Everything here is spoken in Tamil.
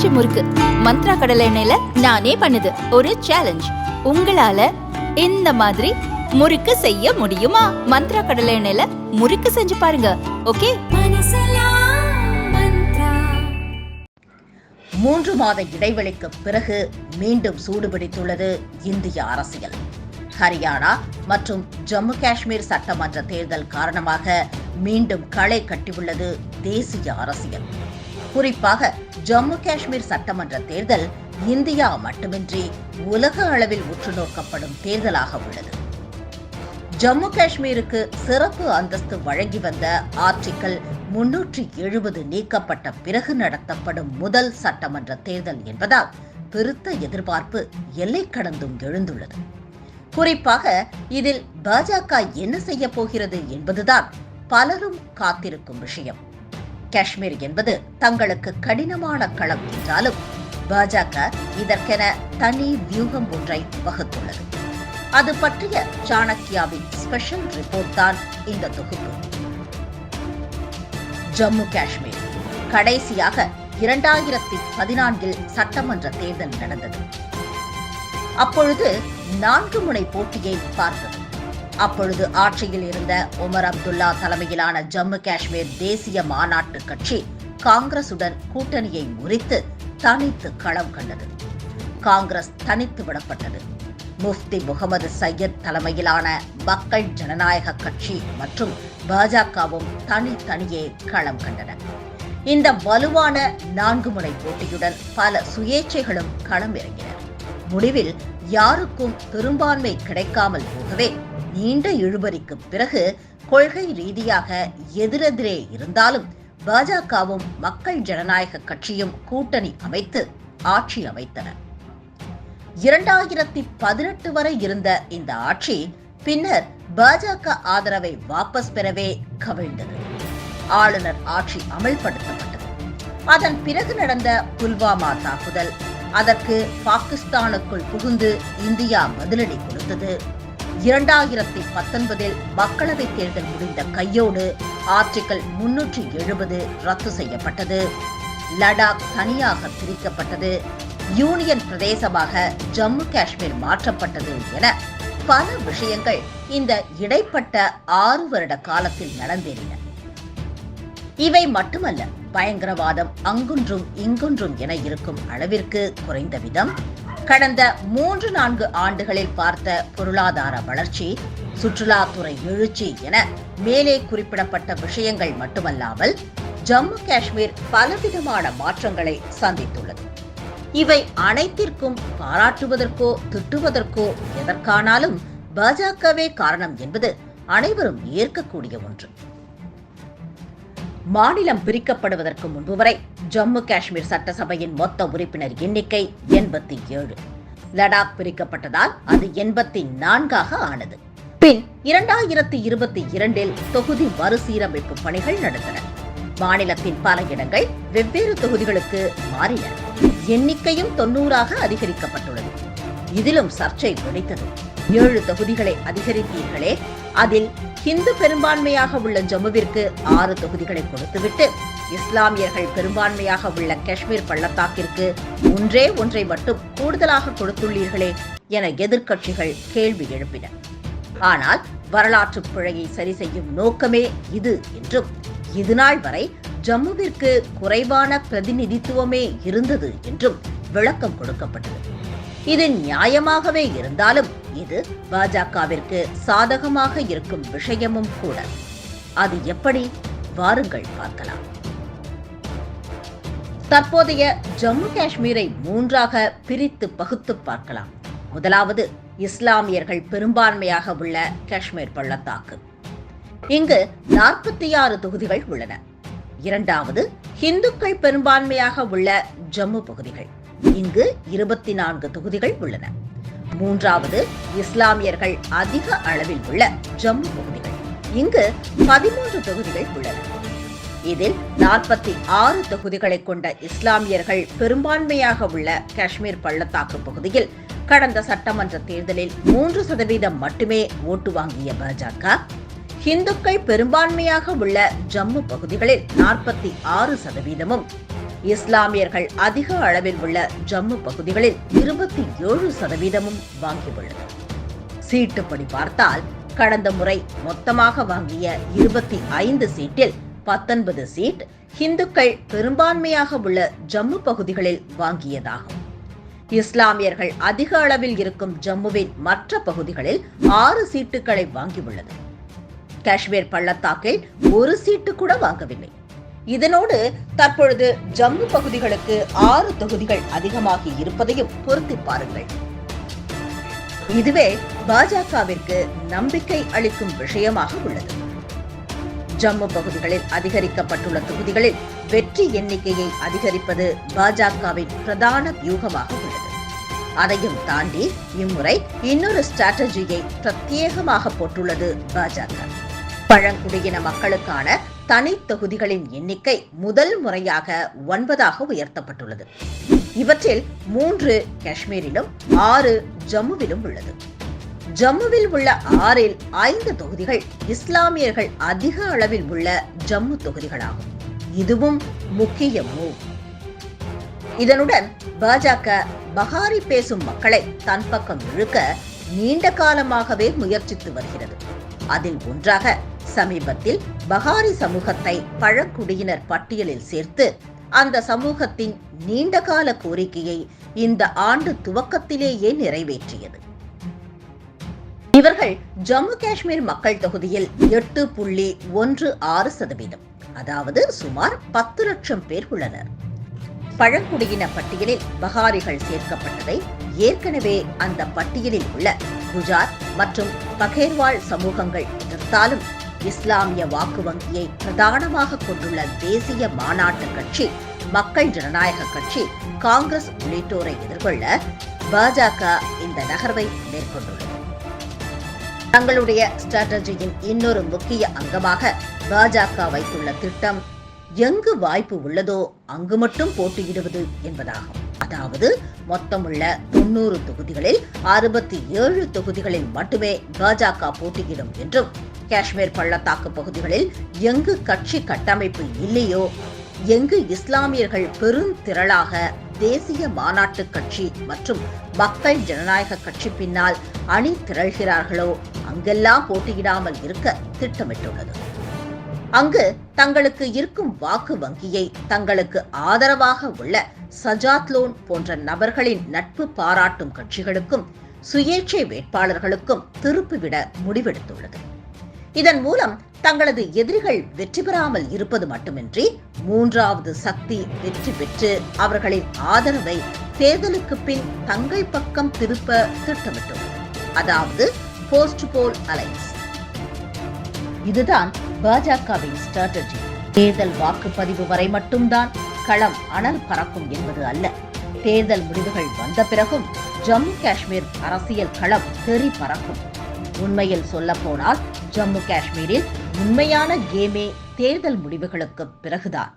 பஞ்சு முறுக்கு. மந்த்ரா கடலை எண்ணெயில நானே பண்ணுது. ஒரு சேலஞ்ச் உங்களால இந்த மாதிரி முறுக்கு செய்ய முடியுமா? மந்த்ரா கடலை எண்ணெயில முறுக்கு செஞ்சு பாருங்க. ஓகே? மூன்று மாத இடைவெளிக்கு பிறகு மீண்டும் சூடுபிடித்துள்ளது இந்திய அரசியல். ஹரியானா மற்றும் ஜம்மு காஷ்மீர் சட்டமன்ற தேர்தல் காரணமாக மீண்டும் களை கட்டியுள்ளது தேசிய அரசியல். குறிப்பாக ஜம்மு காஷ்மீர் சட்டமன்ற தேர்தல் இந்தியா மட்டுமின்றி உலக அளவில் உற்று நோக்கப்படும் தேர்தலாக உள்ளது. ஜம்மு காஷ்மீருக்கு சிறப்பு அந்தஸ்து வழங்கி வந்த ஆர்டிக்கல் முன்னூற்றி எழுபது நீக்கப்பட்ட பிறகு நடத்தப்படும் முதல் சட்டமன்ற தேர்தல் என்பதால் பெருத்த எதிர்பார்ப்பு எல்லை கடந்தும் எழுந்துள்ளது. குறிப்பாக இதில் பாஜக என்ன செய்ய போகிறது என்பதுதான் பலரும் காத்திருக்கும் விஷயம். காஷ்மீர் என்பது தங்களுக்கு கடினமான களம் என்றாலும் பாஜக இதற்கென தனி வியூகம் ஒன்றை வகுத்துள்ளது. அது பற்றிய சாணக்கியாவின் ஸ்பெஷல் ரிப்போர்ட் தான் இந்த தொகுப்பு. ஜம்மு காஷ்மீர் கடைசியாக இரண்டாயிரத்தி பதினான்கில் சட்டமன்ற தேர்தல் நடந்தது. அப்பொழுது நான்கு முனை போட்டியை பார்த்தது. அப்பொழுது ஆட்சியில் இருந்த உமர் அப்துல்லா தலைமையிலான ஜம்மு காஷ்மீர் தேசிய மாநாட்டு கட்சி காங்கிரசுடன் கூட்டணியை முறித்து தனித்து களம் கண்டது. காங்கிரஸ் தனித்து விடப்பட்டது. முஃப்தி முகமது சையத் தலைமையிலான மக்கள் ஜனநாயக கட்சி மற்றும் பாஜகவும் தனித்தனியே களம் கண்டன. இந்த வலுவான நான்கு முனை போட்டியுடன் பல சுயேட்சைகளும் களம் இறங்கின. முடிவில் யாருக்கும் பெரும்பான்மை கிடைக்காமல் போகவே நீண்ட இழுபறிக்கு பிறகு கொள்கை ரீதியாக எதிரெதிரே இருந்தாலும் பாஜகவும் மக்கள் ஜனநாயக கட்சியும் கூட்டணி அமைத்து ஆட்சி அமைத்தன. இரண்டாயிரத்தி பதினெட்டு வரை இருந்த இந்த ஆட்சி பின்னர் பாஜக ஆதரவை வாபஸ் பெறவே கவிழ்ந்தது. ஆளுநர் ஆட்சி அமல்படுத்தப்பட்டது. அதன் பிறகு நடந்த புல்வாமா தாக்குதல் அதற்கு பாகிஸ்தானுக்குள் புகுந்து இந்தியா பதிலடி கொடுத்தது. இரண்டாயிரத்தி பத்தொன்பதில் மக்களவை தேர்தல் முடிந்த கையோடு ஆர்டிகல் முன்னூற்றி எழுபது ரத்து செய்யப்பட்டது. லடாக் தனியாக பிரிக்கப்பட்டது. யூனியன் பிரதேசமாக ஜம்மு காஷ்மீர் மாற்றப்பட்டது என பல விஷயங்கள் இந்த இடைப்பட்ட ஆறு வருட காலத்தில் நடந்தேறின. இவை மட்டுமல்ல பயங்கரவாதம் அங்குன்றும் இங்குன்றும் என இருக்கும் அளவிற்கு குறைந்த விதம் கடந்த மூன்று நான்கு ஆண்டுகளில் பார்த்த பொருளாதார வளர்ச்சி சுற்றுலாத்துறை எழுச்சி என மேலே குறிப்பிடப்பட்ட விஷயங்கள் மட்டுமல்லாமல் ஜம்மு காஷ்மீர் பலவிதமான மாற்றங்களை சந்தித்துள்ளது. இவை அனைத்திற்கும் பாராட்டுவதற்கோ திட்டுவதற்கோ எதற்கானாலும் பாஜகவே காரணம் என்பது அனைவரும் ஏற்கக்கூடிய ஒன்று. மாநிலம் பிரிக்கப்படுவதற்கு முன்பு வரை ஜம்மு காஷ்மீர் சட்டசபையின் மொத்த உறுப்பினர் எண்ணிக்கை எண்பத்தி ஏழு. லடாக் பிரிக்கப்பட்டதால் அது எண்பத்தி நான்காக ஆனது. பின் இரண்டாயிரத்தி இருபத்தி இரண்டில் தொகுதி மறுசீரமைப்பு பணிகள் நடந்தன. மாநிலத்தின் பல இடங்கள் வெவ்வேறு தொகுதிகளுக்கு மாறின. எண்ணிக்கையும் தொன்னூறாக அதிகரிக்கப்பட்டுள்ளது. இதிலும் சர்ச்சை வெடித்தது ஏழு தொகுதிகளை அதிகரித்தீர்களே அதில் ஹிந்து பெரும்பான்மையாக உள்ள ஜம்முவிற்கு ஆறு தொகுதிகளை கொடுத்துவிட்டு இஸ்லாமியர்கள் பெரும்பான்மையாக உள்ள காஷ்மீர் பள்ளத்தாக்கிற்கு ஒன்றே ஒன்றை மட்டும் கூடுதலாக கொடுத்துள்ளீர்களே என எதிர்க்கட்சிகள் கேள்வி எழுப்பின. ஆனால் வரலாற்று பிழையை சரி செய்யும் நோக்கமே இது என்றும் இதுநாள் வரை ஜம்முவிற்கு குறைவான பிரதிநிதித்துவமே இருந்தது என்றும் விளக்கம் கொடுக்கப்பட்டது. இது நியாயமாகவே இருந்தாலும் இது பாஜகவிற்கு சாதகமாக இருக்கும் விஷயமும் கூட. அது எப்படி? வாருங்கள் பார்க்கலாம். தற்போதைய ஜம்மு காஷ்மீரை மூன்றாக பிரித்து பகுத்து பார்க்கலாம். முதலாவது இஸ்லாமியர்கள் பெரும்பான்மையாக உள்ள காஷ்மீர் பள்ளத்தாக்கு. இங்கு நாற்பத்தி ஆறு தொகுதிகள் உள்ளன. இரண்டாவது இந்துக்கள் பெரும்பான்மையாக உள்ள ஜம்மு பகுதிகள். இங்கு இருபத்தி நான்கு தொகுதிகள் உள்ளன. மூன்றாவது இஸ்லாமியர்கள் அதிக அளவில் உள்ள ஜம்மு பகுதிகள். இங்கு பதிமூன்று தொகுதிகள் உள்ளன. இதில் நாற்பத்தி ஆறு தொகுதிகளை கொண்ட இஸ்லாமியர்கள் பெரும்பான்மையாக உள்ள காஷ்மீர் பள்ளத்தாக்கு பகுதியில் கடந்த சட்டமன்ற தேர்தலில் மூன்று சதவீதம் மட்டுமே ஓட்டு வாங்கிய பாஜக இந்துக்கள் பெரும்பான்மையாக உள்ள ஜம்மு பகுதிகளில் நாற்பத்தி ஆறு சதவீதமும் இஸ்லாமியர்கள் அதிக அளவில் உள்ள ஜம்மு பகுதிகளில் இருபத்தி ஏழு சதவீதமும் வாங்கியுள்ளது சீட்டுப்படி பார்த்தால் கடந்த முறை மொத்தமாக வாங்கிய இருபத்தி ஐந்து சீட்டில் பத்தொன்பது சீட் ஹிந்துக்கள் பெரும்பான்மையாக உள்ள ஜம்மு பகுதிகளில் வாங்கியதாகும். இஸ்லாமியர்கள் அதிக அளவில் இருக்கும் ஜம்முவின் மற்ற பகுதிகளில் ஆறு சீட்டுகளை வாங்கியுள்ளது. காஷ்மீர் பள்ளத்தாக்கில் ஒரு சீட்டு கூட வாங்கவில்லை. இதனோடு தற்பொழுது ஜம்மு பகுதிகளுக்கு ஆறு தொகுதிகள் அதிகமாகி இருப்பதையும் பொருத்தி பாருங்கள். இதுவே பாஜகவிற்கு நம்பிக்கை அளிக்கும் விஷயமாக உள்ளது. ஜம்மு பகுதிகளில் அதிகரிக்கப்பட்டுள்ள தொகுதிகளில் வெற்றி எண்ணிக்கையை அதிகரிப்பது பாஜகவின் பிரதான வியூகமாக உள்ளது. அதையும் தாண்டி இம்முறை இன்னொரு ஸ்ட்ராட்டஜியை பிரத்யேகமாக போட்டுள்ளது பாஜக. பழங்குடியின மக்களுக்கான தனி தொகுதிகளின் எண்ணிக்கை முதல் முறையாக ஒன்பதாக உயர்த்தப்பட்டுள்ளது. இவற்றில் மூன்று காஷ்மீரிலும் ஆறு ஜம்முவிலும் உள்ளது. ஜம்முவில் உள்ள ஆறில் ஐந்து தொகுதிகள் இஸ்லாமியர்கள் அதிக அளவில் உள்ள ஜம்மு தொகுதிகளாகும். இதுவும் முக்கிய மூவ் இதனுடன் பாஜக பகாரி பேசும் மக்களை தன் பக்கம் இழுக்க நீண்ட காலமாகவே முயற்சித்து வருகிறது. அதில் ஒன்றாக சமீபத்தில் பகாரி சமூகத்தை பழங்குடியினர் பட்டியலில் சேர்த்து அந்த சமூகத்தின் நீண்டகால கோரிக்கையை இந்த ஆண்டு துவக்கத்திலேயே நிறைவேற்றியது. இவர்கள் ஜம்மு காஷ்மீர் மக்கள் தொகுதியில் எட்டு புள்ளி ஒன்று ஆறு சதவீதம் அதாவது சுமார் பத்து லட்சம் பேர் உள்ளனர். பழங்குடியின பட்டியலில் பகாரிகள் சேர்க்கப்பட்டதை ஏற்கனவே அந்த பட்டியலில் உள்ள குஜாத் மற்றும் பகேர்வால் சமூகங்கள் எதிர்த்தாலும் இஸ்லாமிய வாக்கு வங்கியை பிரதானமாக கொண்டுள்ள தேசிய மாநாட்டு கட்சி மக்கள் ஜனநாயக கட்சி காங்கிரஸ் உள்ளிட்டோரை எதிர்கொள்ள பாஜக இந்த நகர்வை மேற்கொண்டு தங்களுடைய ஸ்ட்ராட்டஜியின் இன்னொரு முக்கிய அங்கமாக பாஜக வைத்துள்ள திட்டம் எங்கு வாய்ப்பு உள்ளதோ அங்கு மட்டும் போட்டியிடுவது என்பதாகும். அதாவது மொத்தமுள்ள தொண்ணூறு தொகுதிகளில் அறுபத்தி ஏழு தொகுதிகளில் மட்டுமே பாஜக போட்டியிடும் என்றும் காஷ்மீர் பள்ளத்தாக்கு பகுதிகளில் எங்கு கட்சி கட்டமைப்பு இல்லையோ எங்கு இஸ்லாமியர்கள் பெருந்திரளாக தேசிய மாநாட்டு கட்சி மற்றும் மக்கள் ஜனநாயக கட்சி பின்னால் அணி திரள்கிறார்களோ அங்கெல்லாம் போட்டியிடாமல் இருக்க திட்டமிட்டுள்ளது. அங்கு தங்களுக்கு இருக்கும் வாக்கு வங்கியை தங்களுக்கு ஆதரவாக உள்ள சஜாத்லோன் போன்ற நபர்களின் நட்பு பாராட்டும் கட்சிகளுக்கும் சுயேட்சை வேட்பாளர்களுக்கும் திருப்பிவிட முடிவெடுத்துள்ளது. இதன் மூலம் தங்களது எதிரிகள் வெற்றி பெறாமல் இருப்பது மட்டுமின்றி மூன்றாவது சக்தி வெற்றி பெற்று அவர்களின் ஆதரவை தேர்தலுக்கு பின் தங்கள் பக்கம் திருப்ப திட்டமிட்டுள்ளது அதாவது போஸ்ட் போல் அலைன்ஸ் இதுதான் பாஜகவின் ஸ்ட்ராட்டஜி தேர்தல் வாக்குப்பதிவு வரை மட்டும்தான் களம் அனல் பறக்கும் என்பது அல்ல. தேர்தல் முடிவுகள் வந்த பிறகும் ஜம்மு காஷ்மீர் அரசியல் களம் தெறி பறக்கும் உண்மையில் சொல்ல போனால் ஜம்மு காஷ்மீரில் உண்மையான கேமே தேர்தல் முடிவுகளுக்கு பிறகுதான்.